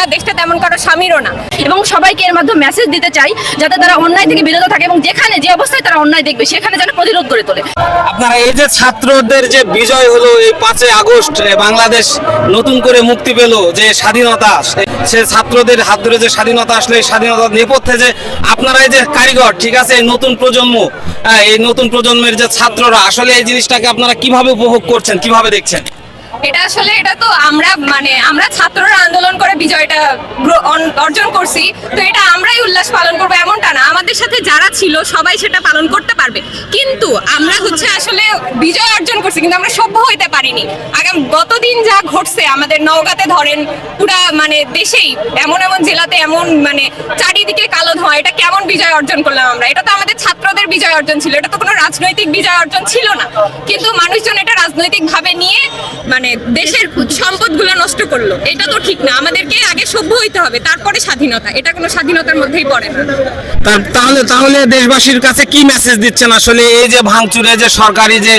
না দেশটা তেমন কারও স্বামীরও না। এবং সবাইকে এর মাধ্যমে মেসেজ দিতে চাই যাতে তারা অন্যায় থেকে বিরত থাকে এবং যেখানে যে অবস্থায় তারা অন্যায় দেখবে সেখানে যেন প্রতিরোধ করে তোলে। আপনারা এই যে ছাত্রদের যে বিজয় হলো এই পাঁচই আগস্ট বাংলাদেশ নতুন করে মুক্তি পেল যে স্বাধীনতা সে- সে ছাত্রদের হাত ধরে যে স্বাধীনতা আসলে এই স্বাধীনতার নেপথ্যে যে আপনারা এই যে কারিগর ঠিক আছে এই নতুন প্রজন্ম হ্যাঁ, এই নতুন প্রজন্মের যে ছাত্ররা আসলে এই জিনিসটাকে আপনারা কীভাবে উপভোগ করছেন কীভাবে দেখছেন? এটা আসলে, এটা তো আমরা মানে আমরা ছাত্ররা আন্দোলন করে বিজয়টা অর্জন করছি। তো এটা আমরাই উল্লাস পালন করব, এমনটা না। আমাদের সাথে যারা ছিল, সবাই সেটা পালন করতে পারবে। কিন্তু আমরা হচ্ছে আসলে বিজয় অর্জন করছি, কিন্তু আমরা সভ্য হইতে পারিনি। আগাম গতদিন যা ঘটছে, আমাদের নওগাঁতে ধরেন পুরা মানে দেশেই, এমন এমন জেলাতে এমন মানে চারিদিকে কালো ধোঁয়া, এটা কেমন বিজয় অর্জন করলাম আমরা? এটা তো আমাদের ছাত্রদের বিজয় অর্জন ছিল, এটা তো কোনো রাজনৈতিক বিজয় অর্জন ছিল না। কিন্তু মানুষজন এটা রাজনৈতিক ভাবে নিয়ে মানে দেশের সম্পদগুলো নষ্ট করল। এটা তো ঠিক না, আমাদেরকে আগে সভ্য হইতে হবে, তারপরে স্বাধীনতা, এটা কোনো স্বাধীনতার মধ্যেই পড়ে না। তাহলে তাহলে দেশবাসীর কাছে কি মেসেজ দিচ্ছেন আসলে? এই যে ভাঙচুরে যে সরকারি যে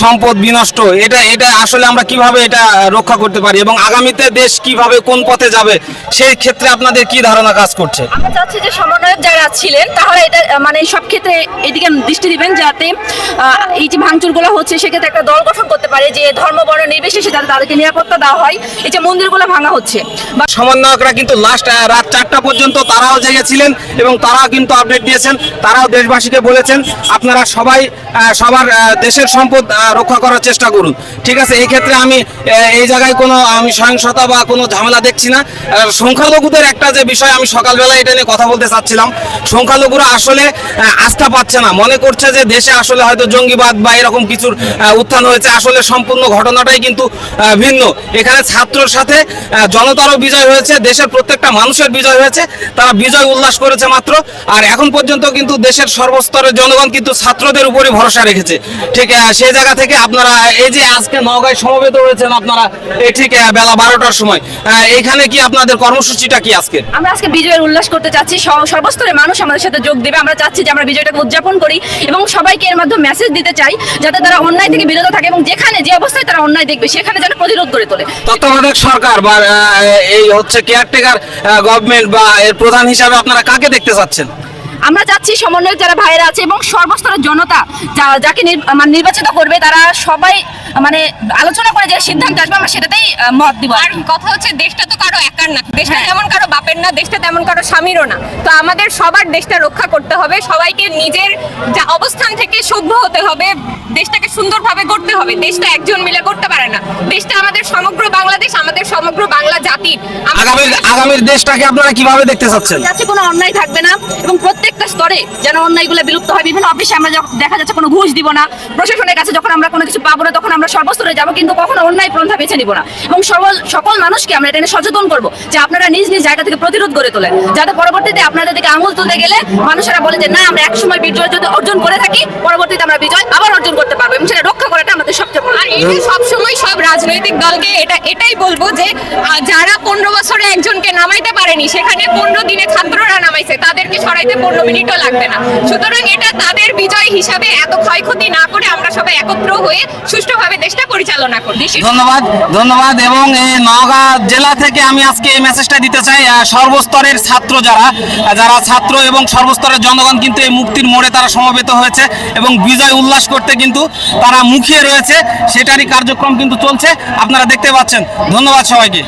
সম্পদ বিনষ্ট, এটা এটা আসলে আমরা কীভাবে এটা রক্ষা করতে পারি এবং আগামীতে দেশ কীভাবে কোন পথে যাবে সেই ক্ষেত্রে আপনাদের কি ধারণা কাজ করছে? আমরা চাচ্ছি যে সমন্বয়ক যারা ছিলেন তাহলে এটা মানে সব ক্ষেত্রে এদিকে দৃষ্টি দিবেন যাতে এই যে ভাঙচুরগুলো হচ্ছে সেক্ষেত্রে একটা দল গঠন করতে পারে যে ধর্ম বর্ণ নির্বিশেষে যাতে তাদেরকে নিরাপত্তা দেওয়া হয়। এই যে মন্দিরগুলো ভাঙা হচ্ছে। বা সমন্বয়করা কিন্তু লাস্ট রাত চারটা পর্যন্ত তারাও জেগেছিলেন এবং তারাও কিন্তু আপডেট দিয়েছেন তারাও দেশবাসীকে বলেছেন আপনারা সবাই সবার দেশের সম্পদ রক্ষা করার চেষ্টা করুন। ঠিক আছে এই ক্ষেত্রে আমি এই জায়গায় কোনো, আমি সহিংসতা বা কোনো ঝামেলা দেখছি না। সংখ্যালঘুদের একটা যে বিষয় আমি সকালবেলা এটা নিয়ে কথা বলতে চাচ্ছিলাম, সংখ্যালঘুরা আসলে আস্থা পাচ্ছে না। মনে করছে যে দেশে আসলে হয়তো জঙ্গিবাদ বা এরকম কিছুর উত্থান হয়েছে। আসলে সম্পূর্ণ ঘটনাটাই কিন্তু ভিন্ন। এখানে ছাত্রর সাথে জনতারও বিজয় হয়েছে, দেশের প্রত্যেকটা মানুষের বিজয় হয়েছে। তারা বিজয় উল্লাস করেছে মাত্র। আর এখন পর্যন্ত কিন্তু দেশের সর্বস্তরের জনগণ কিন্তু ছাত্রদের উপরে ভরসা রেখেছে। ঠিক সেই জায়গা থেকে আপনারা, এই যে আজকে নওগাঁয় সমবেত হয়েছেন আপনারা। এই ঠিক বেলা বারোটার সময়। এখানে কি আপনাদের কর্মসূচিটা কি আজকে আমরা আজকে বিজয়ের উল্লাস করতে চাচ্ছি। সর্বস্তরের মানুষ আমাদের সাথে যোগ দেবে। আমরা চাচ্ছি যে আমরা বিজয়টাকে উদযাপন করি এবং সবাইকে এর মাধ্যমে মেসেজ দিতে চাই যাতে তারা অন্যায় থেকে বিরত থাকে এবং যেখানে যে অবস্থায় তারা অন্যায় দেখবে সেখানে যেন প্রতিরোধ করে তোলে। তত্ত্বাবধায়ক সরকার বা এই হচ্ছে কেয়ারটেকার গভর্নমেন্ট বা এর প্রধান হিসাবে আপনারা কাকে দেখতে চাচ্ছেন? আমরা চাচ্ছি সমন্বয়ক যারা ভাইরা আছে এবং সর্বস্তরের জনতা যা- যাকে মানে নির্বাচিত করবে তারা সবাই মানে আলোচনা করে যে সিদ্ধান্ত আসবে আমরা সেটাতেই মত দিব আর কথা হচ্ছে দেশটা তো কারও একার না। দেশটা তেমন কারও বাপের না দেশটা তেমন কারও স্বামীরও না। তো আমাদের সবার দেশটা রক্ষা করতে হবে সবাইকে নিজের যা অবস্থান থেকে সভ্য হতে হবে দেশটাকে সুন্দরভাবে করতে হবে। দেশটা একজন মিলে করতে পারে না। দেশটা আমাদের সমগ্র বাংলাদেশ আমাদের সমগ্র বাংলা জাতির আগামীর আগামীর দেশটাকে আপনারা কীভাবে দেখতে চাচ্ছেন? যাচ্ছে কোনো অন্যায় থাকবে না এবং প্রত্যেকটা স্তরে যেন অন্যায়গুলো বিলুপ্ত হয়। বিভিন্ন অফিসে আমরা যখন দেখা যাচ্ছে কোনো ঘুষ দিব না প্রশাসনের কাছে যখন আমরা কোনো কিছু পাবো না তখন আমরা সর্বস্তরে যাব কিন্তু কখনো অন্যায় পন্থা বেছে নিব না। এবং সকল সকল মানুষকে আমরা এটা নিয়ে সচেতন করব যে আপনারা নিজ নিজ জায়গা থেকে প্রতিরোধ করে তোলেন। যাতে পরবর্তীতে আপনাদের দিকে আঙুল তুলতে গেলে মানুষেরা বলে যে না আমরা একসময় বিজয় যদি অর্জন করে থাকি পরবর্তীতে আমরা বিজয় আবার অর্জন করতে পারব। এবং সেটা রক্ষা করাটা আমাদের সবচেয়ে বড়। আর এটা সবসময় সব রাজনৈতিক দলকে এটা এটাই বলব যে আহ, যারা পনেরো বছরে একজনকে নামাইতে পারেনি। সেখানে পনেরো দিনে ছাত্ররা নামাইছে। তাদেরকে সরাইতে পনেরো মিনিটও লাগবে না। সুতরাং এটা তাদের বিজয় হিসাবে এত ক্ষয়ক্ষতি না করে আমরা সবাই একত্র হয়ে সুষ্ঠুভাবে দেশটা পরিচালনা করি ধন্যবাদ ধন্যবাদ। এবং এই নওগাঁ জেলা থেকে আমি আজকে এই মেসেজটা দিতে চাই সর্বস্তরের ছাত্র যারা যারা ছাত্র এবং সর্বস্তরের জনগণ কিন্তু এই মুক্তির মোড়ে তারা সমবেত হয়েছে এবং বিজয় উল্লাস করতে কিন্তু তারা মুখিয়ে রয়েছে। সেটারই কার্যক্রম কিন্তু চলছে। আপনারা দেখতে পাচ্ছেন। ধন্যবাদ সবাইকে।